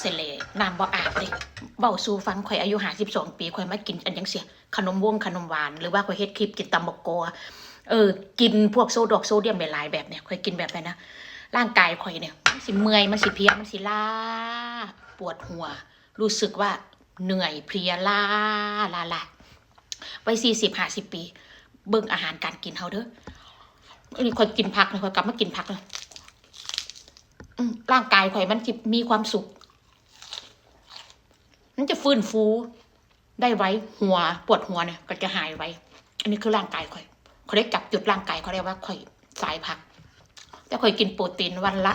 เสเลน้ำบ่อาบเลยเบาสู่ฟังข่อยอายุหาสิบสองปีข่อยมากินอันยังเสียขนมวงขนมหวานหรือว่าข่อยเฮ็ดคลิปกินตำบกโกเออ กินพวกโซดอกโซเดียมหลายแบบเนี่ยข่อยกินแบบไหนนะร่างกายข่อยเนี่ยมันสิเมื่อยมันสิเพียมันสิล้าปวดหัว รู้สึกว่าเหนื่อยเพลียล้าล้าล้าไปสี่สิบห้าสิบปี เบิ่งอาหารการกินเฮาเด้อนนี้ข่อยกินผักเลยข่อยกลับมากินผักเลยร่างกายข่อยมันมีความสุข มันจะฟื้นฟูได้ไว้หัวปวดหัวเนี่ยก็จะหายไว้ อันนี้คือร่างกายข่อยเขาได้จับจุดร่างกายเขาเรียกว่าข่อยสายพักแต่ข่อยกินโปรตีนวันละ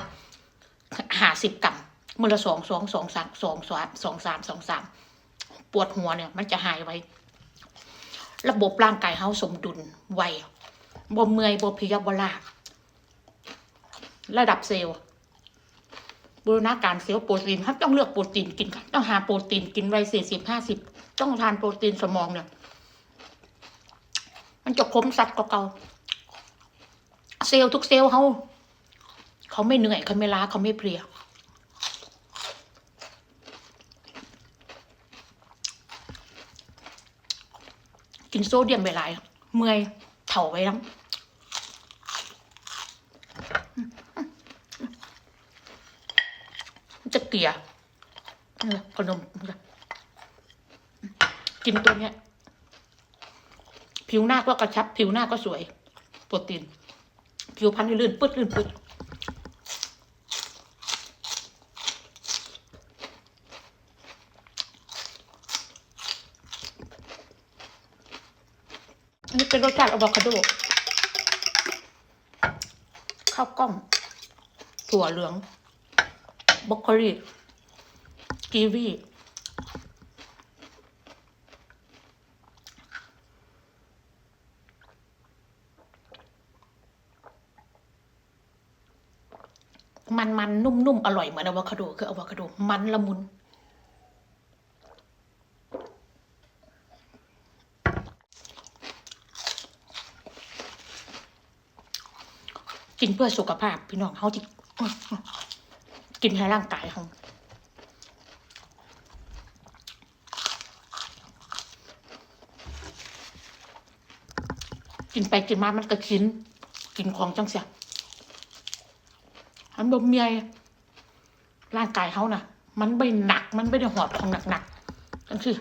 ห้าสิบกรัมมือละสองสองสองสามสองสามสองสามสองสามปวดหัวเนี่ย มันจะหายไว้ ระบบร่างกายเฮาสมดุลไวบ่เมื่อยบ่เพลียบ่ล้าระดับเซลล์ บูรณาการเซลล์โปรตีนครับต้องเลือกโปรตีนกินค่ะต้องหาโปรตีนกินไว้สี่สิบห้าสิบต้องทานโปรตีนสมองเนี่ย มันจะคมสัตว์กว่าเก่าเซลล์ทุกเซลล์เขาเขาไม่เหนื่อยเขาไม่ล้าเขาไม่เพลียกินโซเดียมไปหลาย เมื่อยเถาไว้น้ำจะ เกียขนมกินตัวเนี้ย ผิวหน้าก็กระชับ ผิวหน้าก็สวย โปรตีน ผิวพรรณลื่นปึ๊ดลื่นปึ๊ดอันนี้เป็นรสชาติอะโวคาโดข้าวกล้องถั่วเหลือง บรอกโคลีกีวีมันมันนุ่มนุ่มอร่อยเหมือนอะโวคาโดคืออะโวคาโดมันละมุน กินเพื่อสุขภาพพี่น้องเขาที่ กินให้ร่างกายเขากินไปกินมามันก็กินกินของจังเสียมันบ่เมียร่างกายเขานะ่ะ มันไม่หนัก มันไม่ได้หอบของหนักๆนั่นคือ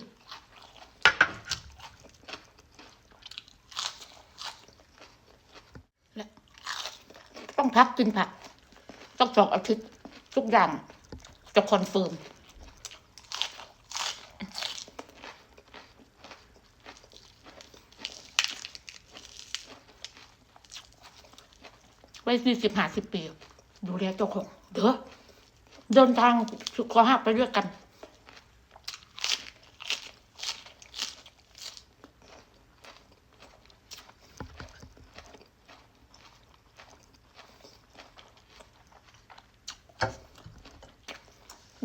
และต้องพักกินผัก ต้องสองอาทิตย์ ทุกอย่างจะคอนเฟิร์มไว้สี่สิบห้าสิบปี ดูแลเจ้าของ เด้อเดินทางสุขภาพไปด้วยกัน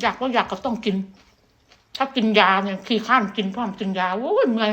อยากก็อยากก็ต้องกิน ถ้ากินยาเนี่ยขี้ข้านกินพร้อมกินยาโอ้ยเมื่อย